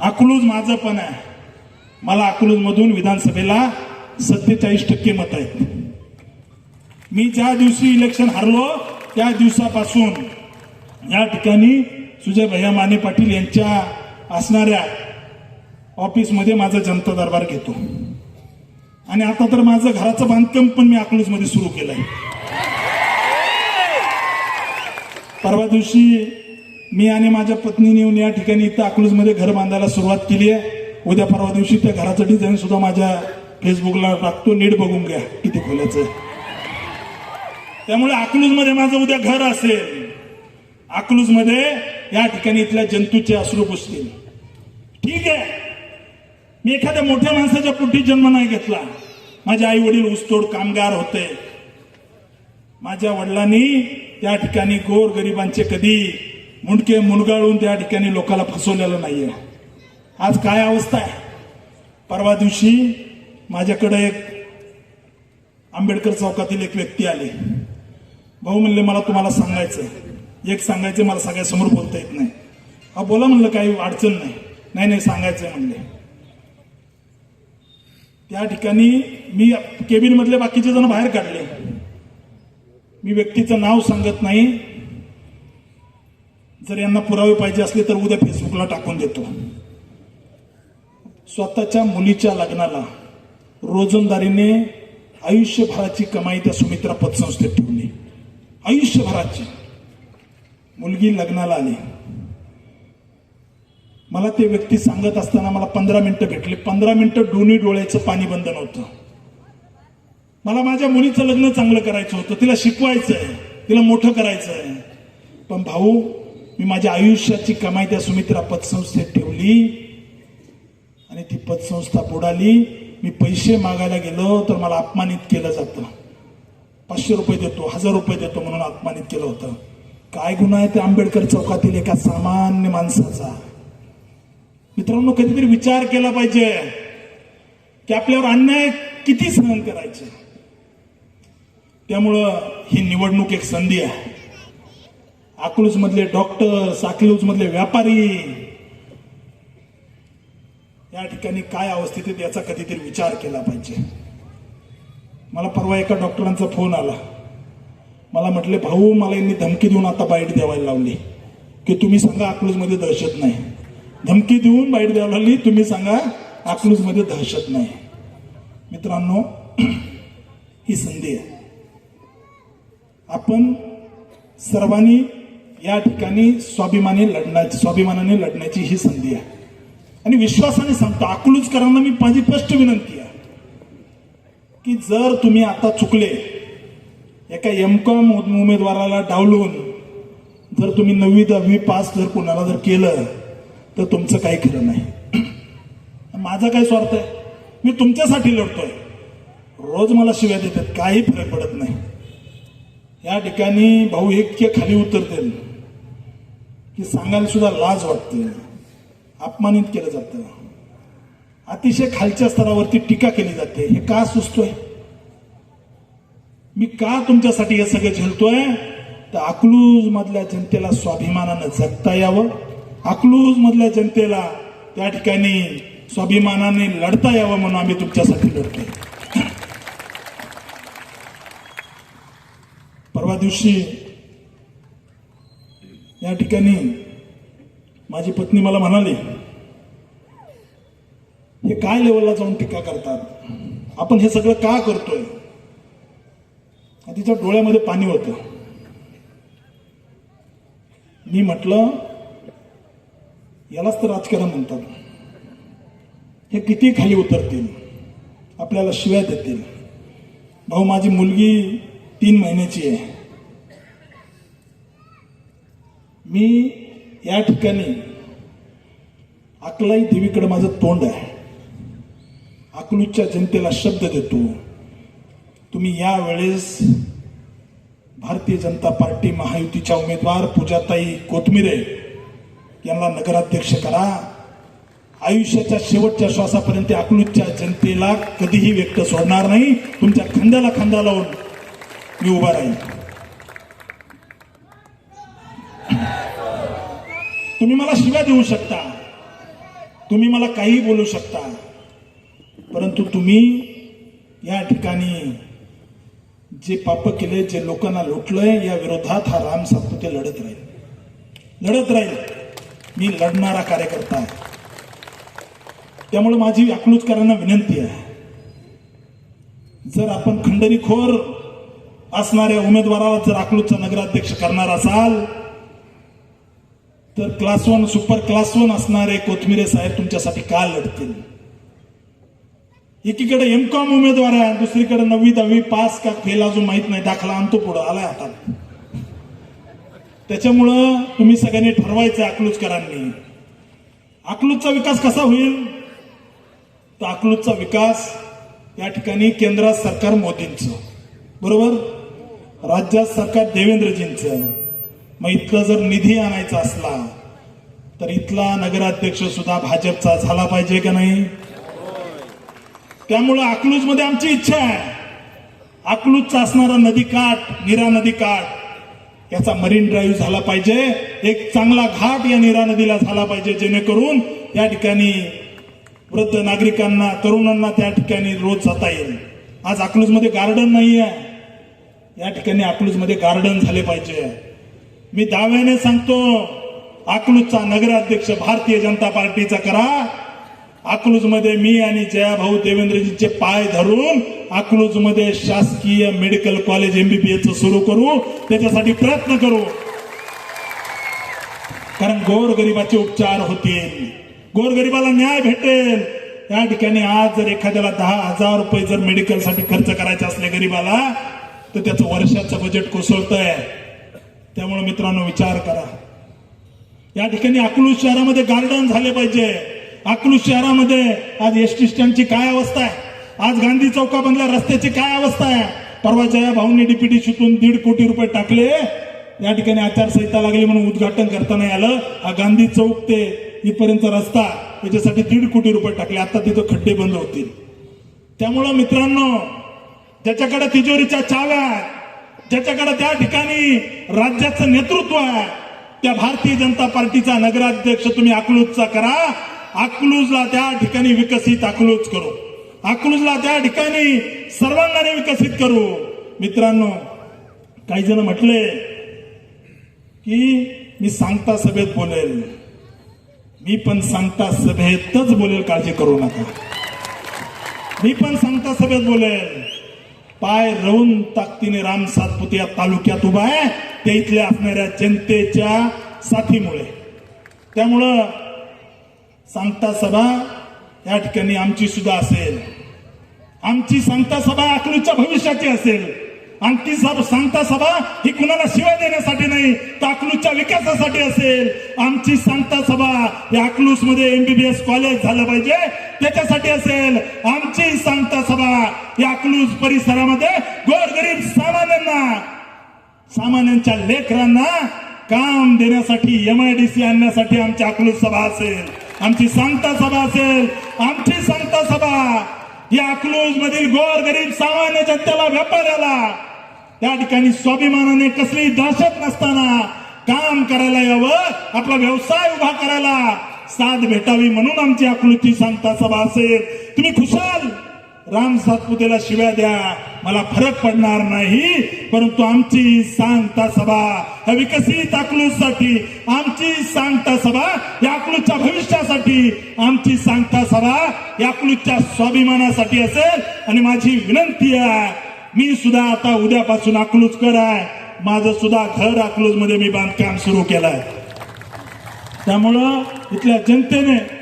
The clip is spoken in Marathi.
अकलूज माझं पण आहे. मला अकलूज मधून विधानसभेला सत्तेचाळीस टक्के मत आहेत. मी ज्या दिवशी इलेक्शन हरलो त्या दिवसापासून या ठिकाणी सुजय भैया माने पाटील यांच्या असणाऱ्या ऑफिसमध्ये माझा जनता दरबार घेतो. आणि आता तर माझं घराचं बांधकाम पण मी अकलूजमध्ये सुरू केलं आहे परवा दिवशी मी आणि माझ्या पत्नीने येऊन या ठिकाणी इथं अकलूजमध्ये घर बांधायला सुरुवात केली आहे. उद्या परवा दिवशी त्या घराचं डिझाईन सुद्धा माझ्या फेसबुकला टाकतो. नीट बघून घ्या किती खोल्याचं त्यामुळे अकलूजमध्ये माझं उद्या घर असेल. अकलूजमध्ये या ठिकाणी इथल्या जंतूचे अश्रू पुसतील. ठीक आहे. मी एखाद्या मोठ्या माणसाच्या पोटी जन्म नाही घेतला. माझे आई वडील ऊसतोड कामगार होते. माझ्या वडिलांनी त्या ठिकाणी गोर गरिबांचे कधी मुंडके मुनगाळून त्या ठिकाणी लोकांना फसवलेलं नाहीये. आज काय अवस्था आहे? परवा दिवशी माझ्याकडे एक आंबेडकर चौकातील एक व्यक्ती आली. भाऊ म्हणले मला तुम्हाला सांगायचं एक सांगायचं मला सगळ्यासमोर बोलता येत नाही. हा बोला म्हणलं काही अडचण नाही. नाही नाही सांगायचं म्हणले. त्या ठिकाणी मी केबिनमधले बाकीचे जण बाहेर काढले. मी व्यक्तीचं नाव सांगत नाही. जर यांना पुरावे पाहिजे असले तर उद्या फेसबुकला टाकून देतो. स्वतःच्या मुलीच्या लग्नाला रोजंदारीने आयुष्यभराची कमाई त्या सुमित्रा पतसंस्थेत ठेवली. आयुष्यभराची. मुलगी लग्नाला आली. मला ते व्यक्ती सांगत असताना मला पंधरा मिनिटं भेटले. पंधरा मिनिटं दोन्ही डोळ्याचं पाणी बंद नव्हतं मला माझ्या मुलीचं लग्न चांगलं करायचं होतं. तिला शिकवायचं आहे तिला मोठं करायचं आहे पण भाऊ मी माझ्या आयुष्याची कमाई त्या सुमित्रा पतसंस्थेत ठेवली. आणि ती पतसंस्था बुडाली. मी पैसे मागायला गेलो तर मला अपमानित केलं जातं. पाचशे रुपये देतो हजार रुपये देतो म्हणून अपमानित केलं होतं. काय गुन्हा आहे ते आंबेडकर चौकातील एका सामान्य माणसाचा. मित्रांनो कधीतरी विचार केला पाहिजे की आपल्यावर अन्याय किती सहन करायचे. त्यामुळं ही निवडणूक एक संधी आहे. अकलूज मधले डॉक्टर अकलूज मधले व्यापारी. या ठिकाणी काय अवस्थेत याचा कधीतरी विचार केला पाहिजे. मला परवा एका डॉक्टरांचा फोन आला. मला म्हटले भाऊ मला यांनी धमकी देऊन आता बाईट द्यावायला लावली. की तुम्ही सांगा अकलूजमध्ये दहशत नाही. धमकी देऊन बाईट द्यायला लागली तुम्ही सांगा अकलूजमध्ये दहशत नाही. मित्रांनो ही संधी आहे. आपण सर्वांनी या ठिकाणी स्वाभिमानी लढण्याची स्वाभिमानाने लढण्याची ही संधी आहे. आणि विश्वासाने सांगतो अकलूजकरांना मी माझी स्पष्ट विनंती आहे की जर तुम्ही आता चुकले एका एमकॉम उमेदवाराला डावलून जर तुम्ही नववी दहावी पास जर कोणाला जर केलं तर तुमचं काही खरं नाही. माझा काय स्वार्थ आहे? मी तुमच्यासाठी लढतोय. रोज मला शिव्या देतात काही फरक पडत नाही. या ठिकाणी भाऊ एक खाली उतरतील की सांगायला सुद्धा लाज वाटते. अपमानित केलं जातं. अतिशय खालच्या स्तरावरती टीका केली जाते. हे का सुचतोय? मी का तुमच्यासाठी हे सगळं झेलतोय? तर अकलूज मधल्या जनतेला स्वाभिमानानं जगता यावं. अकलूज मधल्या जनतेला त्या ठिकाणी स्वाभिमानाने लढता यावं म्हणून आम्ही तुमच्यासाठी लढतोय. परवा दिवशी या ठिकाणी माझी पत्नी मला म्हणाली हे काय लेवलला जाऊन टीका करतात? आपण हे सगळं का करतोय? तिच्या डोळ्यामध्ये पाणी होतं. मी म्हटलं यालाच तर राजकारण म्हणतात. हे किती खाली उतरतील? आपल्याला शिव्या देतील. भाऊ माझी मुलगी तीन महिन्याची आहे. मी या ठिकाणी अकलाई देवीकडे माझं तोंड आहे. अकलूजच्या जनतेला शब्द देतो. तुम्ही या वेळेस भारतीय जनता पार्टी महायुतीच्या उमेदवार पूजाताई कोथमिरे यांना नगराध्यक्ष करा. आयुष्याच्या शेवटच्या श्वासापर्यंत अकलूजच्या जनतेला कधीही व्यक्त सोडणार नाही. तुमच्या खांद्याला खांदा लावून मी उभा राहील तुम्ही मला शिव्या देऊ शकता. तुम्ही मला काही बोलू शकता. परंतु तुम्ही या ठिकाणी जे पाप केले जे लोकांना लुटलंय या विरोधात हा राम सातपुते लढत राहील. लढत राहील. मी लढणारा कार्यकर्ता आहे. त्यामुळे माझी अकलूजकरांना विनंती आहे. जर आपण खंडणीखोर असणाऱ्या उमेदवाराला जर अकलूजचा नगराध्यक्ष करणार असाल तर class one super class one असणारे कोथमिरे साहेब तुमच्यासाठी का लढतील? एकीकडे एम कॉम उमेदवार आहे दुसरीकडे नववी दहावी पास का फेल अजून माहीत नाही दाखला आणतो पुढं आलाय हातात त्याच्यामुळं तुम्ही सगळ्यांनी ठरवायचं अकलूजकरांनी. अकलूजचा विकास कसा होईल? तर अकलूजचा विकास या ठिकाणी केंद्रात सरकार मोदींचं. बरोबर? राज्यात सरकार देवेंद्रजींचं. मग इथलं जर निधी आणायचा असला तर इथला नगराध्यक्ष सुद्धा भाजपचा झाला पाहिजे का नाही? त्यामुळं अकलूजमध्ये आमची इच्छा आहे. अकलूजचा असणारा नदी काठ निरा नदी काठ याचा मरीन ड्राईव्ह झाला पाहिजे. एक चांगला घाट या निरा नदीला झाला पाहिजे जेणेकरून या ठिकाणी वृद्ध नागरिकांना तरुणांना त्या ठिकाणी रोज जाता येईल. आज अकलूजमध्ये गार्डन नाही आहे या ठिकाणी अकलूजमध्ये गार्डन झाले पाहिजे. मी दाव्याने सांगतो अकलूजचा नगराध्यक्ष भारतीय जनता पार्टीचा करा. अकलूजमध्ये मी आणि जयाभाऊ देवेंद्रजींचे पाय धरून अकलूजमध्ये शासकीय मेडिकल कॉलेज एमबीबीएस सुरू करू. त्याच्यासाठी प्रयत्न करू. कारण गोरगरिबाचे उपचार होतील. गोरगरिबाला न्याय भेटेल. या ठिकाणी आज जर एखाद्याला दहा हजार रुपये जर मेडिकलसाठी खर्च करायचे असले गरीबाला तर त्याचं वर्षाचं बजेट कोसळतंय. त्यामुळे मित्रांनो विचार करा. या ठिकाणी अकलूज शहरामध्ये गार्डन झाले पाहिजे. अकलूज शहरामध्ये आज एस टी स्टँडची काय अवस्था आहे? आज गांधी चौकामधल्या रस्त्याची काय अवस्था आहे? परवा जया भाऊंनी डीपीडीसीतून दीड कोटी रुपये टाकले. या ठिकाणी आचारसंहिता लागली म्हणून उद्घाटन करताना आलं. हा गांधी चौक ते इथपर्यंत रस्ता याच्यासाठी दीड कोटी रुपये टाकले. आता तिथं खड्डे बंद होतील. त्यामुळं मित्रांनो ज्याच्याकडे तिजोरीच्या चाव्या आहेत, ज्याच्याकडे त्या ठिकाणी राज्याचं नेतृत्व आहे त्या भारतीय जनता पार्टीचा नगराध्यक्ष तुम्ही अकलूजचा करा. अकलूजला त्या ठिकाणी विकसित अकलूज करू. अकलूजला त्या ठिकाणी सर्वांगाने विकसित करू. मित्रांनो काही जण म्हटले की मी सांगता सभेत बोलेल. मी पण सांगता सभेतच बोलेल काळजी करू नका. मी पण सांगता सभेत बोलेल. पाय रवून ताकदीने राम सातपुते या तालुक्यात उभा आहे. ते इथल्या असणाऱ्या जनतेच्या साथीमुळे. त्यामुळं सांगता सभा या ठिकाणी आमची सुद्धा असेल. आमची सांगता सभा अकलूच्या भविष्याची असेल. आमची सभा सांगता सभा ही कुणाला शिवाय देण्यासाठी नाही तर अकलूजच्या विकासासाठी असेल. आमची सांगता सभा या अकलूजमध्ये एमबीबीएस कॉलेज झालं पाहिजे. त्याच्यासाठी असेल. आमची सांगता सभा या अकलूज परिसरामध्ये गोरगरीब सामान्यांना सामान्यांच्या लेकरांना काम देण्यासाठी एमआयडीसी आणण्यासाठी आमची अकलूज सभा असेल. आमची सांगता सभा असेल. आमची सांगता सभा या अकलूज मधील गोर गरीब सामान्य जनतेला व्यापाऱ्याला त्या ठिकाणी स्वाभिमानाने कसली दहशत नसताना काम करायला यावं आपला व्यवसाय उभा करायला. साथ भेटावी म्हणून आमची आकृती सांगता सभा असेल. तुम्ही खुशाल. राम सातपुतेला शिव्या द्या. मला फरक पडणार नाही. परंतु आमची सांगता सभा ह्या विकसित आकलूसाठी आमची सांगता सभा या आकलूच्या भविष्यासाठी आमची सांगता सभा या आकलूच्या स्वाभिमानासाठी असेल. आणि माझी विनंती आहे मी सुद्धा आता उद्यापासून अकलूजकर आहे माझं सुद्धा घर अकलूजमध्ये मी बांधकाम सुरू केलंय. त्यामुळं इथल्या जनतेने